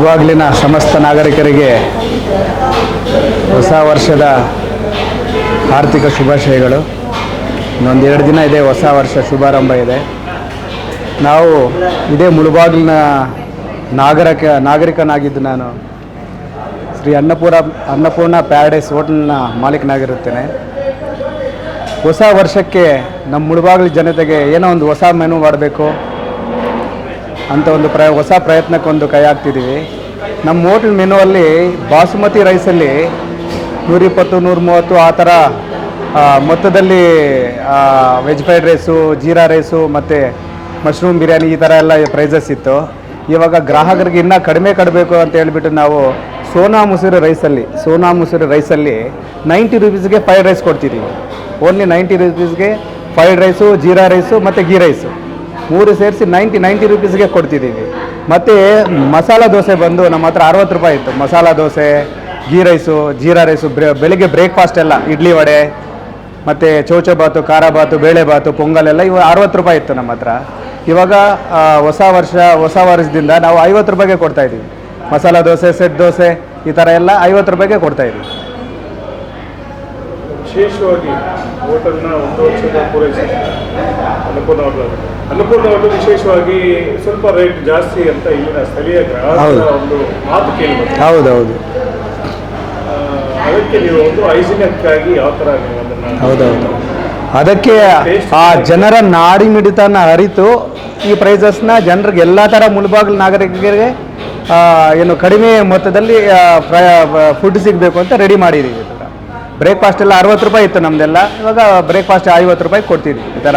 ಮುಳುಬಾಗಿಲಿನ ಸಮಸ್ತ ನಾಗರಿಕರಿಗೆ ಹೊಸ ವರ್ಷದ ಆರ್ಥಿಕ ಶುಭಾಶಯಗಳು. ಇನ್ನೊಂದು ಎರಡು ದಿನ ಇದೆ ಹೊಸ ವರ್ಷ ಶುಭಾರಂಭ ಇದೆ. ನಾವು ಇದೇ ಮುಳುಬಾಗಿಲಿನ ನಾಗರಿಕ, ನಾಗರಿಕನಾಗಿದ್ದು ನಾನು ಶ್ರೀ ಅನ್ನಪೂರ, ಅನ್ನಪೂರ್ಣ ಪ್ಯಾರಡೈಸ್ ಹೋಟೆಲ್ನ ಮಾಲೀಕನಾಗಿರುತ್ತೇನೆ. ಹೊಸ ವರ್ಷಕ್ಕೆ ನಮ್ಮ ಮುಳುಬಾಗಿಲು ಜನತೆಗೆ ಏನೋ ಒಂದು ಹೊಸ ಮೆನು ಮಾಡಬೇಕು ಅಂತ ಒಂದು ಪ್ರಯ, ಹೊಸ ಪ್ರಯತ್ನಕ್ಕೊಂದು ಕೈ ಹಾಕ್ತಿದ್ದೀವಿ. ನಮ್ಮ ಹೋಟ್ಲ್ ಮೆನುವಲ್ಲಿ ಬಾಸುಮತಿ ರೈಸಲ್ಲಿ ನೂರಿಪ್ಪತ್ತು ನೂರ ಮೂವತ್ತು ಆ ಥರ ಮೊತ್ತದಲ್ಲಿ veg fried rice jeera rice ಮತ್ತು ಮಶ್ರೂಮ್ ಬಿರಿಯಾನಿ ಈ ಥರ ಎಲ್ಲ ಪ್ರೈಸಸ್ ಇತ್ತು. ಇವಾಗ ಗ್ರಾಹಕರಿಗೆ ಇನ್ನೂ ಕಡಿಮೆ ಕಡಬೇಕು ಅಂತ ಹೇಳಿಬಿಟ್ಟು ನಾವು ಸೋನಾ ಮುಸುರಿ ರೈಸಲ್ಲಿ ಸೋನಾ ಮುಸುರಿ ರೈಸಲ್ಲಿ ನೈಂಟಿ ರುಪೀಸ್ಗೆ ಫ್ರೈಡ್ ರೈಸ್ ಕೊಡ್ತಿದ್ದೀವಿ ಓನ್ಲಿ ನೈಂಟಿ ರುಪೀಸ್ಗೆ ಫ್ರೈಡ್ ರೈಸು ಜೀರಾ ರೈಸು ಮತ್ತು ಗೀ ರೈಸು ಮೂರು ಸೇರಿಸಿ ನೈಂಟಿ ನೈಂಟಿ ರುಪೀಸ್ಗೆ ಕೊಡ್ತಿದ್ದೀವಿ ಮತ್ತು ಮಸಾಲ ದೋಸೆ ಬಂದು ನಮ್ಮ ಹತ್ರ ಅರವತ್ತು ರೂಪಾಯಿ ಇತ್ತು. ಮಸಾಲ ದೋಸೆ ಗೀ ರೈಸು, ಜೀರಾ ರೈಸು, ಬ್ರೆ- ಬೆಳಿಗ್ಗೆ ಬ್ರೇಕ್ಫಾಸ್ಟ್ ಎಲ್ಲ, ಇಡ್ಲಿ ವಡೆ, ಮತ್ತು ಚೌಚೋ ಬಾತು, ಖಾರ ಬಾತು, ಬೇಳೆ ಬಾತು, ಪೊಂಗಲ್ ಎಲ್ಲ ಇವು ಅರವತ್ತು ರೂಪಾಯಿ ಇತ್ತು ನಮ್ಮ ಹತ್ರ. ಇವಾಗ ಹೊಸ ವರ್ಷ, ಹೊಸ ವರ್ಷದಿಂದ ನಾವು ಐವತ್ತು ರೂಪಾಯಿಗೆ ಕೊಡ್ತಾ ಇದ್ದೀವಿ. ಮಸಾಲ ದೋಸೆ, ಸೆಟ್ ದೋಸೆ, ಈ ಥರ ಎಲ್ಲ ಐವತ್ತು ರೂಪಾಯಿಗೆ ಕೊಡ್ತಾ ಇದ್ದೀವಿ. ವಿಶೇಷವಾಗಿ ಹೋಟೆಲ್ನ ಒಂದು ವರ್ಷದ ಪೂರೈಸಿ. ಅನ್ನಪೂರ್ಣ ಹೋಟೆಲ್ ಅನ್ನಪೂರ್ಣ ಹೋಟೆಲ್ ವಿಶೇಷವಾಗಿ ಸ್ವಲ್ಪ ರೇಟ್ ಜಾಸ್ತಿ ಅಂತ ಇಲ್ಲಿನ ಸ್ಥಳೀಯ ಗ್ರಾಹಕರ. ಒಂದು ಮಾತು ಕೇಳಿ. ಹೌದೌದು. ಅದಕ್ಕೆ ನೀವು ಒಂದು ಐಜಿನಕ್ಕಾಗಿ ಯಾವ ಥರ ನೀವು ಅದನ್ನು ಹೌದೌದು. ಅದಕ್ಕೆ ಆ ಜನರ ನಾಡಿ ಮಿಡಿತನ ಅರಿತು ಈ ಪ್ರೈಸಸ್ನ ಜನರಿಗೆ ಎಲ್ಲ ಥರ ಮುಳುಬಾಗಿಲು ನಾಗರಿಕರಿಗೆ ಏನು ಕಡಿಮೆ ಮೊತ್ತದಲ್ಲಿ ಫುಡ್ ಸಿಗಬೇಕು ಅಂತ ರೆಡಿ ಮಾಡಿದ್ದೀವಿ. ಬ್ರೇಕ್ಫಾಸ್ಟ್ ಎಲ್ಲ ಅರವತ್ತು ರೂಪಾಯಿ ಇತ್ತು ನಮ್ಮದೆಲ್ಲ ಇವಾಗ ಬ್ರೇಕ್ಫಾಸ್ಟ್ ಐವತ್ತು ರೂಪಾಯಿ ಕೊಡ್ತೀವಿ ಈ ಥರ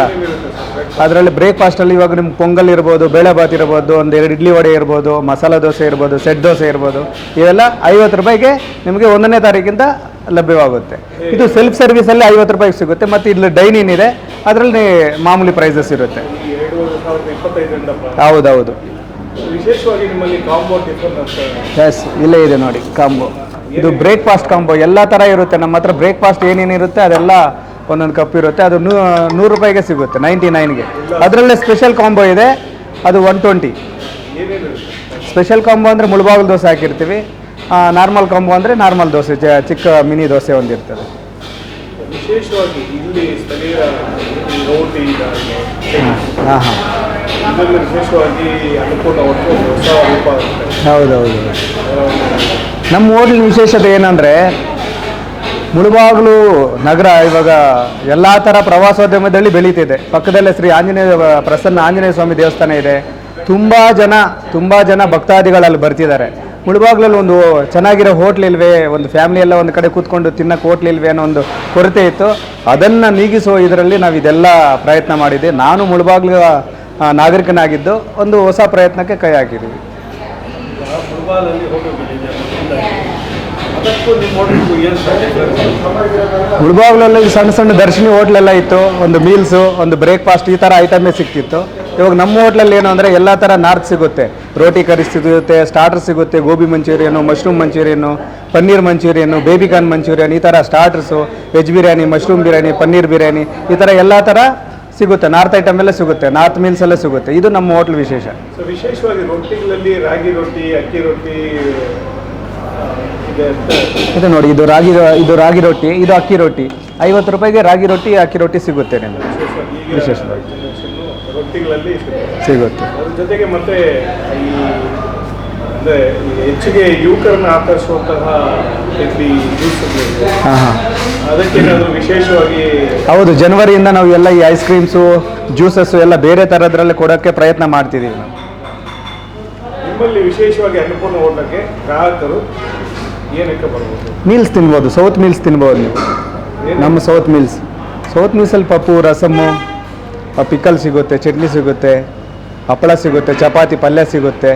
ಅದರಲ್ಲಿ ಬ್ರೇಕ್ಫಾಸ್ಟಲ್ಲಿ ಇವಾಗ ನಿಮ್ಗೆ ಪೊಂಗಲ್ ಇರ್ಬೋದು ಬೇಳೆಭಾತ್ ಇರ್ಬೋದು ಒಂದು ಎರಡು ಇಡ್ಲಿ ವಡೆ ಇರ್ಬೋದು ಮಸಾಲೆ ದೋಸೆ ಇರ್ಬೋದು ಸೆಟ್ ದೋಸೆ ಇರ್ಬೋದು ಇವೆಲ್ಲ ಐವತ್ತು ರೂಪಾಯಿಗೆ ನಿಮಗೆ ಒಂದನೇ ತಾರೀಕಿಂದ ಲಭ್ಯವಾಗುತ್ತೆ. ಇದು ಸೆಲ್ಫ್ ಸರ್ವಿಸಲ್ಲಿ ಐವತ್ತು ರೂಪಾಯಿಗೆ ಸಿಗುತ್ತೆ ಮತ್ತು ಇಲ್ಲಿ ಡೈನಿನ್ ಇದೆ ಅದರಲ್ಲಿ ಮಾಮೂಲಿ ಪ್ರೈಸಸ್ ಇರುತ್ತೆ. ಹೌದೌದು. ಎಸ್ ಇಲ್ಲೇ ಇದೆ ನೋಡಿ ಕಾಂಬೋ ಇದು ಬ್ರೇಕ್ಫಾಸ್ಟ್ ಕಾಂಬೋ ಎಲ್ಲ ಥರ ಇರುತ್ತೆ. ನಮ್ಮ ಹತ್ರ ಬ್ರೇಕ್ಫಾಸ್ಟ್ ಏನೇನಿರುತ್ತೆ ಅದೆಲ್ಲ ಒಂದೊಂದು ಕಪ್ ಇರುತ್ತೆ. ಅದು ನೂ ನೂರು ರೂಪಾಯಿಗೆ ಸಿಗುತ್ತೆ ನೈಂಟಿ ನೈನ್ಗೆ ಅದರಲ್ಲೇ ಸ್ಪೆಷಲ್ ಕಾಂಬೋ ಇದೆ. ಅದು ಒನ್ ಟ್ವೆಂಟಿ ಸ್ಪೆಷಲ್ ಕಾಂಬೋ ಅಂದರೆ ಮುಳುಬಾಗಿಲು ದೋಸೆ ಹಾಕಿರ್ತೀವಿ. ನಾರ್ಮಲ್ ಕಾಂಬೋ ಅಂದರೆ ನಾರ್ಮಲ್ ದೋಸೆ ಚಿಕ್ಕ ಮಿನಿ ದೋಸೆ ಒಂದಿರ್ತದೆ. ವಿಶೇಷವಾಗಿ ಇಲ್ಲಿ ಸ್ಥಳೀಯ ಈ ರೋಟಿ ಹಾಂ ಹಾಂ ವಿಶೇಷವಾಗಿ ಹೊಸ ಹೌದೌದು. ನಮ್ಮ ಹೋಟ್ಲಿನ ವಿಶೇಷತೆ ಏನಂದರೆ, ಮುಳುಬಾಗ್ಲು ನಗರ ಇವಾಗ ಎಲ್ಲ ಥರ ಪ್ರವಾಸೋದ್ಯಮದಲ್ಲಿ ಬೆಳೀತಿದೆ. ಪಕ್ಕದಲ್ಲೇ ಶ್ರೀ ಆಂಜನೇಯ, ಪ್ರಸನ್ನ ಆಂಜನೇಯ ಸ್ವಾಮಿ ದೇವಸ್ಥಾನ ಇದೆ. ತುಂಬ ಜನ ತುಂಬ ಜನ ಭಕ್ತಾದಿಗಳಲ್ಲಿ ಬರ್ತಿದ್ದಾರೆ. ಮುಳುಬಾಗ್ಲಲ್ಲಿ ಒಂದು ಚೆನ್ನಾಗಿರೋ ಹೋಟ್ಲ್ ಇಲ್ವೇ, ಒಂದು ಫ್ಯಾಮಿಲಿ ಎಲ್ಲ ಒಂದು ಕಡೆ ಕೂತ್ಕೊಂಡು ತಿನ್ನಕ್ಕೆ ಹೋಟ್ಲ್ ಇಲ್ವೇ ಅನ್ನೋ ಒಂದು ಕೊರತೆ ಇತ್ತು. ಅದನ್ನು ನೀಗಿಸುವ ಇದರಲ್ಲಿ ನಾವು ಇದೆಲ್ಲ ಪ್ರಯತ್ನ ಮಾಡಿದ್ದೆ ನಾನು ಮುಳುಬಾಗ್ಲು ನಾಗರಿಕನಾಗಿದ್ದು ಒಂದು ಹೊಸ ಪ್ರಯತ್ನಕ್ಕೆ ಕೈ ಹಾಕಿದ್ದೀವಿ ಮುಳುಬಾಗ್ಲಲ್ಲಿ ಸಣ್ಣ ಸಣ್ಣ ದರ್ಶಿನಿ ಹೋಟ್ಲೆಲ್ಲ ಇತ್ತು ಒಂದು ಮೀಲ್ಸು ಒಂದು ಬ್ರೇಕ್ಫಾಸ್ಟ್ ಈ ಥರ ಐಟಮೇ ಸಿಕ್ತಿತ್ತು. ಇವಾಗ ನಮ್ಮ ಹೋಟ್ಲಲ್ಲಿ ಏನು ಅಂದರೆ ಎಲ್ಲ ಥರ ನಾರ್ತ್ ಸಿಗುತ್ತೆ. ರೋಟಿ ಕರಿ ಸಿಗುತ್ತೆ ಸ್ಟಾರ್ಟರ್ ಸಿಗುತ್ತೆ gobi manchurian mushroom manchurian paneer manchurian baby corn manchurian ಈ ಥರ starters veg biryani mushroom biryani paneer biryani ಈ ಥರ ಎಲ್ಲ ಥರ ಸಿಗುತ್ತೆ. ನಾರ್ತ್ ಐಟಮ್ ಎಲ್ಲ ಸಿಗುತ್ತೆ ನಾರ್ತ್ ಮೀಲ್ಸ್ ಎಲ್ಲ ಸಿಗುತ್ತೆ. ಇದು ನಮ್ಮ ಹೋಟ್ಲ್ ವಿಶೇಷ. ವಿಶೇಷವಾಗಿ ರೊಟ್ಟಿಗಳಲ್ಲಿ ರಾಗಿ ರೊಟ್ಟಿ ಅಕ್ಕಿ ರೊಟ್ಟಿ ಇದೆ ನೋಡಿ ಇದು ರಾಗಿ ಇದು ರಾಗಿ ರೊಟ್ಟಿ ಇದು ಅಕ್ಕಿ ರೊಟ್ಟಿ. ಐವತ್ತು ರೂಪಾಯಿಗೆ ರಾಗಿ ರೊಟ್ಟಿ ಅಕ್ಕಿ ರೊಟ್ಟಿ ಸಿಗುತ್ತೆ ನಿಮಗೆ. ವಿಶೇಷವಾಗಿ ಸಿಗುತ್ತೆ. ಜೊತೆಗೆ ಮತ್ತೆ ಅಂದರೆ ಹೆಚ್ಚಿಗೆ ಯುವಕರನ್ನು ವಿಶೇಷವಾಗಿ ಹೌದು ಜನವರಿಯಿಂದ ನಾವು ಎಲ್ಲ ಈ ಐಸ್ ಕ್ರೀಮ್ಸು ಜ್ಯೂಸಸ್ಸು ಎಲ್ಲ ಬೇರೆ ಥರದ್ರಲ್ಲಿ ಕೊಡೋಕ್ಕೆ ಪ್ರಯತ್ನ ಮಾಡ್ತಿದ್ದೀವಿ ನಾವು. ನಿಮ್ಮಲ್ಲಿ ವಿಶೇಷವಾಗಿ ಅನ್ನಪೂರ್ಣ ಓಟಕ್ಕೆ ಗ್ರಾಹಕರು ಮೀಲ್ಸ್ ತಿನ್ಬೋದು ಸೌತ್ ಮೀಲ್ಸ್ ತಿನ್ಬೋದು ನೀವು. ನಮ್ಮ ಸೌತ್ ಮೀಲ್ಸ್ ಸೌತ್ ಮೀಲ್ಸಲ್ಲಿ ಪಪ್ಪು ರಸಮ್ಮು ಪಿಕಲ್ ಸಿಗುತ್ತೆ ಚಟ್ನಿ ಸಿಗುತ್ತೆ ಹಪ್ಪಳ ಸಿಗುತ್ತೆ ಚಪಾತಿ ಪಲ್ಯ ಸಿಗುತ್ತೆ.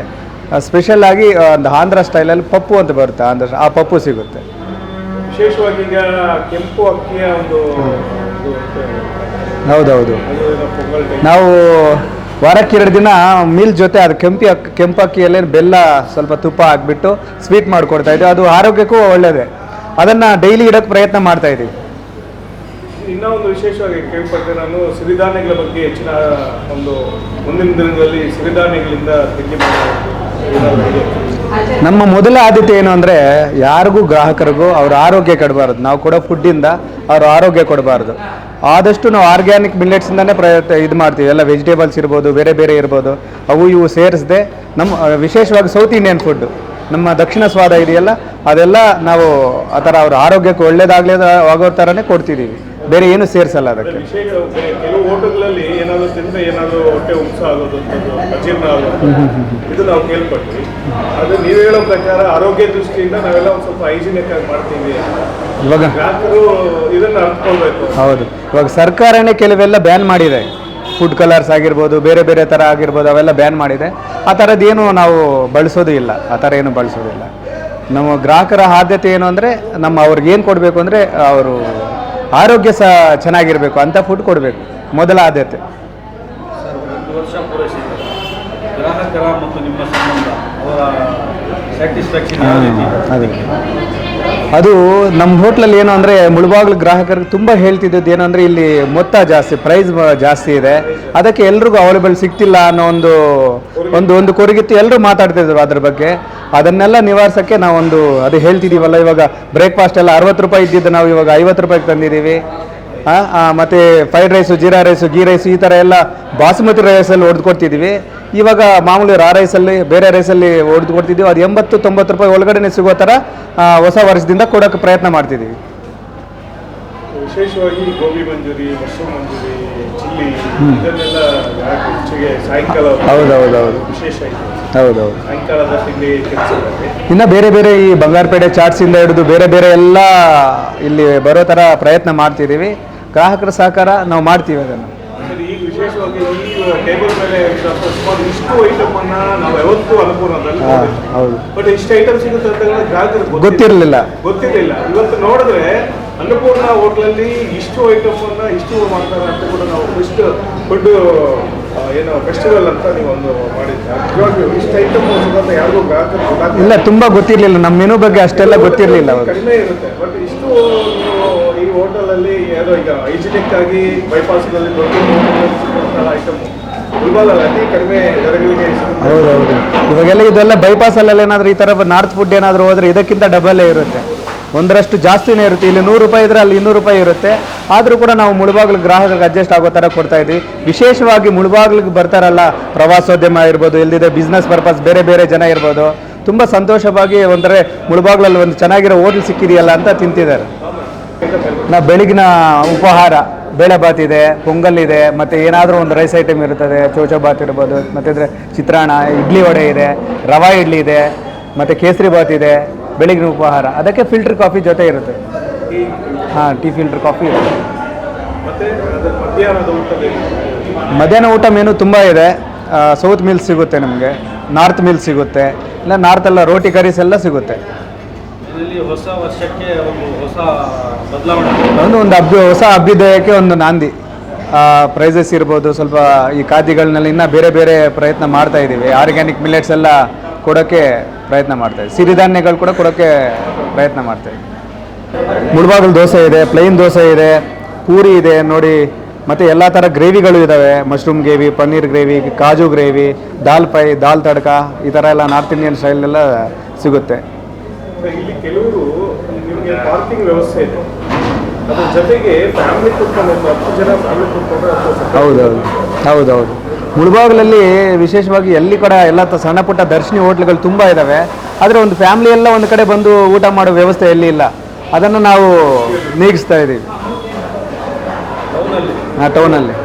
ಸ್ಪೆಷಲ್ ಆಗಿ ಒಂದು ಆಂಧ್ರ ಸ್ಟೈಲಲ್ಲಿ ಪಪ್ಪು ಅಂತ ಬರುತ್ತೆ ಆಂಧ್ರ ಆ ಪಪ್ಪು ಸಿಗುತ್ತೆ. ವಿಶೇಷವಾಗಿ ಈಗ ಕೆಂಪು ಅಕ್ಕಿಯ ಒಂದು ಹೌದೌದು. ನಾವು ವಾರಕ್ಕೆ ಎರಡು ದಿನ ಮೀಲ್ ಜೊತೆ ಅದು ಕೆಂಪಿ ಕೆಂಪಕ್ಕಿಯಲ್ಲೇ ಬೆಲ್ಲ ಸ್ವಲ್ಪ ತುಪ್ಪ ಹಾಕ್ಬಿಟ್ಟು ಸ್ವೀಟ್ ಮಾಡಿಕೊಡ್ತಾ ಇದ್ದೀವಿ ಅದು ಆರೋಗ್ಯಕ್ಕೂ ಒಳ್ಳೆಯದೇ ಅದನ್ನು ಡೈಲಿ ಇಡೋಕ್ಕೆ ಪ್ರಯತ್ನ ಮಾಡ್ತಾ ಇದ್ದೀವಿ. ಇನ್ನೊಂದು ಒಂದು ವಿಶೇಷವಾಗಿ ಕೇಳ್ಪಟ್ಟೆ ನಾನು ಸಿರಿಧಾನ್ಯಗಳ ಬಗ್ಗೆ ಹೆಚ್ಚಿನ ಒಂದು ಮುಂದಿನ ದಿನಗಳಲ್ಲಿ ಸಿರಿಧಾನ್ಯಗಳಿಂದ? ನಮ್ಮ ಮೊದಲ ಆದ್ಯತೆ ಏನು ಅಂದರೆ ಯಾರಿಗೂ ಗ್ರಾಹಕರಿಗೂ ಅವ್ರ ಆರೋಗ್ಯ ಕೊಡಬಾರ್ದು. ನಾವು ಕೊಡೋ ಫುಡ್ಡಿಂದ ಅವ್ರ ಆರೋಗ್ಯ ಕೊಡಬಾರ್ದು. ಆದಷ್ಟು ನಾವು ಆರ್ಗ್ಯಾನಿಕ್ ಮಿಲ್ಲೆಟ್ಸಿಂದನೇ ಪ್ರಯತ್ನ ಇದು ಮಾಡ್ತೀವಿ. ಎಲ್ಲ ವೆಜಿಟೇಬಲ್ಸ್ ಇರ್ಬೋದು, ಬೇರೆ ಬೇರೆ ಇರ್ಬೋದು. ಅವು ಇವು ಸೇರಿಸದೆ ನಮ್ಮ ವಿಶೇಷವಾಗಿ ಸೌತ್ ಇಂಡಿಯನ್ ಫುಡ್ಡು ನಮ್ಮ ದಕ್ಷಿಣ ಸ್ವಾದ ಇದೆಯಲ್ಲ, ಅದೆಲ್ಲ ನಾವು ಆ ಥರ ಅವ್ರ ಆರೋಗ್ಯಕ್ಕೆ ಒಳ್ಳೇದಾಗಲೇ ಆಗೋ ಥರನೇ ಕೊಡ್ತಿದ್ದೀವಿ. ಬೇರೆ ಏನು ಸೇರಿಸಲ್ಲ ಅದಕ್ಕೆ. ಕೆಲವು ಹೋಟೆಲ್ಗಳಲ್ಲಿ ಏನಾದ್ರು ತಿಂದ್ರೆ ಏನಾದ್ರು ಹೊಟ್ಟೆ ಉಂಸ ಆಗೋದು ಅಂಥದ್ದು, ಅಜೀರ್ಣ ಆಗೋದು ಇದು ನಾವು ಕೇಳ್ಪಟ್ವಿ ಅದು ನೀವು ಹೇಳೋ ಪ್ರಕಾರ ಆರೋಗ್ಯ ದೃಷ್ಟಿಯಿಂದ ನಾವೆಲ್ಲ ಒಂದು ಸ್ವಲ್ಪ ಹೈಜಿನಿಕ್ ಆಗಿ ಮಾಡ್ತೀವಿ ಇವಾಗ ಗ್ರಾಹಕರು ಇದನ್ನ ಅರ್ಥಕೊಳ್ಬೇಕು ಹೌದು. ಇವಾಗ ಸರ್ಕಾರನೇ ಕೆಲವೆಲ್ಲ ಬ್ಯಾನ್ ಮಾಡಿದೆ. ಫುಡ್ ಕಲರ್ಸ್ ಆಗಿರ್ಬೋದು ಬೇರೆ ಬೇರೆ ಥರ ಆಗಿರ್ಬೋದು ಅವೆಲ್ಲ ಬ್ಯಾನ್ ಮಾಡಿದೆ. ಆ ಥರದ್ದೇನು ನಾವು ಬಳಸೋದು ಇಲ್ಲ. ಆ ಥರ ಏನು ಬಳಸೋದಿಲ್ಲ ನಮ್ಮ ಗ್ರಾಹಕರ ಆದ್ಯತೆ ಏನು ಅಂದರೆ ನಮ್ಮ ಅವ್ರಿಗೆ ಏನು ಕೊಡಬೇಕು ಅಂದರೆ ಅವರು ಆರೋಗ್ಯ ಸಹ ಚೆನ್ನಾಗಿರಬೇಕು ಅಂತ ಫುಡ್ ಕೊಡಬೇಕು ಮೊದಲ ಆದ್ಯತೆ. ಗ್ರಾಹಕರ ಮತ್ತು ನಿಮ್ಮ ಸಂಬಂಧ ಅವರ ಸ್ಯಾಟಿಸ್ಫ್ಯಾಕ್ಷನ್ ಅದೇ. ಅದು ನಮ್ಮ ಹೋಟ್ಲಲ್ಲಿ ಏನು ಅಂದರೆ ಮುಳುಬಾಗ್ಲು ಗ್ರಾಹಕರಿಗೆ ತುಂಬ ಹೇಳ್ತಿದ್ದದ್ದು ಏನಂದರೆ ಇಲ್ಲಿ ಮೊತ್ತ ಜಾಸ್ತಿ ಪ್ರೈಸ್ ಜಾಸ್ತಿ ಇದೆ. ಅದಕ್ಕೆ ಎಲ್ರಿಗೂ ಅವೈಲೇಬಲ್ ಸಿಗ್ತಿಲ್ಲ ಅನ್ನೋ ಒಂದು ಒಂದು ಒಂದು ಕೊರಗಿತ್ತು. ಎಲ್ಲರೂ ಮಾತಾಡ್ತಿದ್ರು ಅದ್ರ ಬಗ್ಗೆ. ಅದನ್ನೆಲ್ಲ ನಿವಾರಿಸೋಕ್ಕೆ ನಾವೊಂದು, ಅದು ಹೇಳ್ತಿದ್ದೀವಲ್ಲ ಇವಾಗ ಬ್ರೇಕ್ಫಾಸ್ಟ್ ಎಲ್ಲ ಅರವತ್ತು ರೂಪಾಯಿ ಇದ್ದಿದ್ದು ನಾವು ಇವಾಗ ಐವತ್ತು ರೂಪಾಯಿಗೆ ತಂದಿದ್ದೀವಿ. ಮತ್ತೆ fried rice jeera rice ghee rice ಈ ಥರ ಎಲ್ಲ ಬಾಸುಮತಿ ರೈಸಲ್ಲಿ ಹೊಡೆದು ಕೊಡ್ತಿದ್ದೀವಿ ಇವಾಗ ಮಾಮೂಲಿ ರಾ ರೈಸಲ್ಲಿ ಬೇರೆ ರೈಸಲ್ಲಿ ಹೊಡೆದು ಕೊಡ್ತಿದ್ದೀವಿ ಅದು ಎಂಬತ್ತು ತೊಂಬತ್ತು ರೂಪಾಯಿ ಒಳಗಡೆನೆ ಸಿಗೋ ಥರ ಹೊಸ ವರ್ಷದಿಂದ ಕೊಡೋಕ್ಕೆ ಪ್ರಯತ್ನ ಮಾಡ್ತಿದ್ದೀವಿ ವಿಶೇಷವಾಗಿ gobi Manchurian mushroom Manchurian chilli ಇದನ್ನೆಲ್ಲ ಗ್ರಾಹಕರು ಹೆಚ್ಚಿಗೆ ಸಾಯಂಕಾಲ ಹೊತ್ತು ಹೌದೌದೌದು ವಿಶೇಷ ಇದೆ ಹೌದೌದು ಸಾಯಂಕಾಲದ ತಿಂಡಿ ಕೆಲಸದಲ್ಲಿ. ಇನ್ನು ಬೇರೆ ಬೇರೆ ಈ ಬಂಗಾರಪೇಟೆ ಚಾಟ್ಸಿಂದ ಹಿಡಿದು ಬೇರೆ ಬೇರೆ ಎಲ್ಲ ಇಲ್ಲಿ ಬರೋ ಥರ ಪ್ರಯತ್ನ ಮಾಡ್ತಿದ್ದೀವಿ ಗ್ರಾಹಕರ ಸಹಕಾರ ನಾವು ಮಾಡ್ತೀವಿ ಅದನ್ನು. ಈಗ ವಿಶೇಷವಾಗಿ ಈ ಟೇಬಲ್ ಮೇಲೆ ಸುಮಾರು ಇಷ್ಟು ಐಟಮ್ ಅನ್ನ ನಾವು ಯಾವತ್ತೂ ಅನುಕೂಲದಲ್ಲಿ ಹಾಂ ಹೌದು. ಬಟ್ ಇಷ್ಟು ಐಟಮ್ ಸಿಗುತ್ತೆ ಅಂತ ಗ್ರಾಹಕರಿಗೆ ಗೊತ್ತಿರಲಿಲ್ಲ. ಗೊತ್ತಿರಲಿಲ್ಲ. ಇವತ್ತು ನೋಡಿದ್ರೆ ಅನ್ನಪೂರ್ಣ ಹೋಟ್ಲಲ್ಲಿ ಇಷ್ಟು ಐಟಮ್ ಅನ್ನ ಇಷ್ಟು ಮಾಡ್ತಾರೆ ಅಂತ ಕೂಡ ನಾವು ಫಸ್ಟ್ ಫುಡ್ ಏನು ಫೆಸ್ಟಿವಲ್ ಅಂತ ನೀವು ಒಂದು ನಿಜವಾಗ್ಲೂ ಇಷ್ಟು ಐಟಮ್ ಸಿಗುತ್ತೆ ಯಾರಿಗೂ ಗ್ರಾಹಕರು ಇಲ್ಲ ತುಂಬ ಗೊತ್ತಿರಲಿಲ್ಲ. ನಮ್ಮ ಮೆನು ಬಗ್ಗೆ ಅಷ್ಟೆಲ್ಲ ಗೊತ್ತಿರಲಿಲ್ಲ ಕಡಿಮೆ ಇರುತ್ತೆ. ಬಟ್ ಇಷ್ಟು ಈ ಹೋಟೆಲಲ್ಲಿ ಏನೋ ಈಗ ಹೈಜಿನಿಕ್ ಆಗಿ ಹೋಟೆಲಲ್ಲಿ ಸಿಗುವಂತಹ ಐಟಮ್ ಅತಿ ಕಡಿಮೆ ಇವಾಗೆಲ್ಲ ಇದೆಲ್ಲ ಬೈಪಾಸಲ್ಲೆಲ್ಲ ಏನಾದರೂ ಈ ಥರ ನಾರ್ತ್ ಫುಡ್ ಏನಾದ್ರೂ ಹೋದ್ರೆ ಇದಕ್ಕಿಂತ ಡಬಲ್ಲೇ ಇರುತ್ತೆ. ಒಂದರಷ್ಟು ಜಾಸ್ತಿನೇ ಇರುತ್ತೆ. ಇಲ್ಲಿ ನೂರು ರೂಪಾಯಿ ಇದ್ರೆ ಅಲ್ಲಿ ಇನ್ನೂರು ರೂಪಾಯಿ ಇರುತ್ತೆ. ಆದರೂ ಕೂಡ ನಾವು ಮುಳುಬಾಗ್ಲು ಗ್ರಾಹಕರಿಗೆ ಅಡ್ಜಸ್ಟ್ ಆಗೋ ಥರ ಕೊಡ್ತಾ ಇದ್ವಿ. ವಿಶೇಷವಾಗಿ ಮುಳುಬಾಗ್ಲಿಗೆ ಬರ್ತಾರಲ್ಲ, ಪ್ರವಾಸೋದ್ಯಮ ಇರ್ಬೋದು ಎಲ್ಲಿದೆ ಬಿಸ್ನೆಸ್ ಪರ್ಪಸ್ ಬೇರೆ ಬೇರೆ ಜನ ಇರ್ಬೋದು. ತುಂಬ ಸಂತೋಷವಾಗಿ ಒಂದರೆ ಮುಳುಬಾಗ್ಲಲ್ಲಿ ಒಂದು ಚೆನ್ನಾಗಿರೋ ಹೋಟ್ಲ್ ಸಿಕ್ಕಿದೆಯಲ್ಲ ಅಂತ ತಿಂತಿದ್ದಾರೆ. ನಾ ಬೆಳಗಿನ ಉಪಹಾರ ಬೇಳೆಭಾತ್ ಇದೆ, ಪೊಂಗಲ್ ಇದೆ, ಮತ್ತು ಏನಾದರೂ ಒಂದು ರೈಸ್ ಐಟಮ್ ಇರ್ತದೆ ಚೋಚೋಬಾತ್ ಇರ್ಬೋದು ಮತ್ತಿದ್ರೆ ಚಿತ್ರಾನ್ನ, ಇಡ್ಲಿ ವಡೆ ಇದೆ, ರವಾ ಇಡ್ಲಿ ಇದೆ, ಮತ್ತು ಕೇಸರಿ ಬಾತ್ ಇದೆ, ಬೆಳಗಿನ ಉಪಹಾರ. ಅದಕ್ಕೆ ಫಿಲ್ಟರ್ ಕಾಫಿ ಜೊತೆ ಇರುತ್ತೆ. ಹಾಂ ಟೀ ಫಿಲ್ಟರ್ ಕಾಫಿ ಇರುತ್ತೆ. ಮತ್ತೆ ಮಧ್ಯಾಹ್ನ ಊಟ ಮೇನು ತುಂಬ ಇದೆ. ಸೌತ್ ಮಿಲ್ಸ್ ಸಿಗುತ್ತೆ ನಮಗೆ ನಾರ್ತ್ ಮಿಲ್ಸ್ ಸಿಗುತ್ತೆ. ಇಲ್ಲ ನಾರ್ತಲ್ಲ ರೋಟಿ ಕರೀಸ್ ಎಲ್ಲ ಸಿಗುತ್ತೆ. ಒಂದು ಒಂದು ಒಂದು ಅಭ್ಯು, ಹೊಸ ಅಭ್ಯುದಯಕ್ಕೆ ಒಂದು ನಾಂದಿ. ಪ್ರೈಸಸ್ ಇರ್ಬೋದು, ಸ್ವಲ್ಪ ಈ ಖಾದ್ಯಗಳನ್ನೆಲ್ಲ ಇನ್ನೂ ಬೇರೆ ಬೇರೆ ಪ್ರಯತ್ನ ಮಾಡ್ತಾ ಇದ್ದೀವಿ ಆರ್ಗ್ಯಾನಿಕ್ ಮಿಲೆಟ್ಸ್ ಎಲ್ಲ ಕೊಡೋಕ್ಕೆ ಪ್ರಯತ್ನ ಮಾಡ್ತಾ ಸಿರಿಧಾನ್ಯಗಳು ಕೂಡ ಕೊಡೋಕ್ಕೆ ಪ್ರಯತ್ನ ಮಾಡ್ತಾ ಇದ್ದೀವಿ ಮುಳುಬಾಗಿಲು ದೋಸೆ ಇದೆ ಪ್ಲೈನ್ ದೋಸೆ ಇದೆ, ಪೂರಿ ಇದೆ, ನೋಡಿ. ಮತ್ತು ಎಲ್ಲ ಥರ ಗ್ರೇವಿಗಳು ಇದ್ದಾವೆ mushroom gravy paneer gravy kaju gravy dal fry dal tadka, ಈ ಥರ ಎಲ್ಲ ನಾರ್ತ್ ಇಂಡಿಯನ್ ಸ್ಟೈಲೆಲ್ಲ ಸಿಗುತ್ತೆ. ಇಲ್ಲಿ ಕೆಲವರು ನಿಮಗೆ ಪಾರ್ಕಿಂಗ್ ವ್ಯವಸ್ಥೆ ಇದೆ. ಅದ್ರ ಜೊತೆಗೆ ಫ್ಯಾಮಿಲಿ ಕುತ್ಕೊಂಡು ಒಂದು ಹತ್ತು ಜನ ಫ್ಯಾಮಿಲಿ ಕುತ್ಕೊಂಡ್ರೆ ಹೌದೌದು ಹೌದೌದು ಮುಳಬಾಗ್ಲಲ್ಲಿ ವಿಶೇಷವಾಗಿ ಎಲ್ಲಿ ಕೂಡ ಎಲ್ಲ ಸಣ್ಣ ಪುಟ್ಟ ದರ್ಶನಿ ಹೋಟ್ಲ್ಗಳು ತುಂಬ ಇದ್ದಾವೆ ಆದರೆ ಒಂದು ಫ್ಯಾಮಿಲಿ ಎಲ್ಲ ಒಂದು ಕಡೆ ಬಂದು ಊಟ ಮಾಡೋ ವ್ಯವಸ್ಥೆ ಎಲ್ಲಿ ಇಲ್ಲ. ಅದನ್ನು ನಾವು ನೀಗಿಸ್ತಾ ಇದ್ದೀವಿ. ಹಾಂ ಟೌನಲ್ಲಿ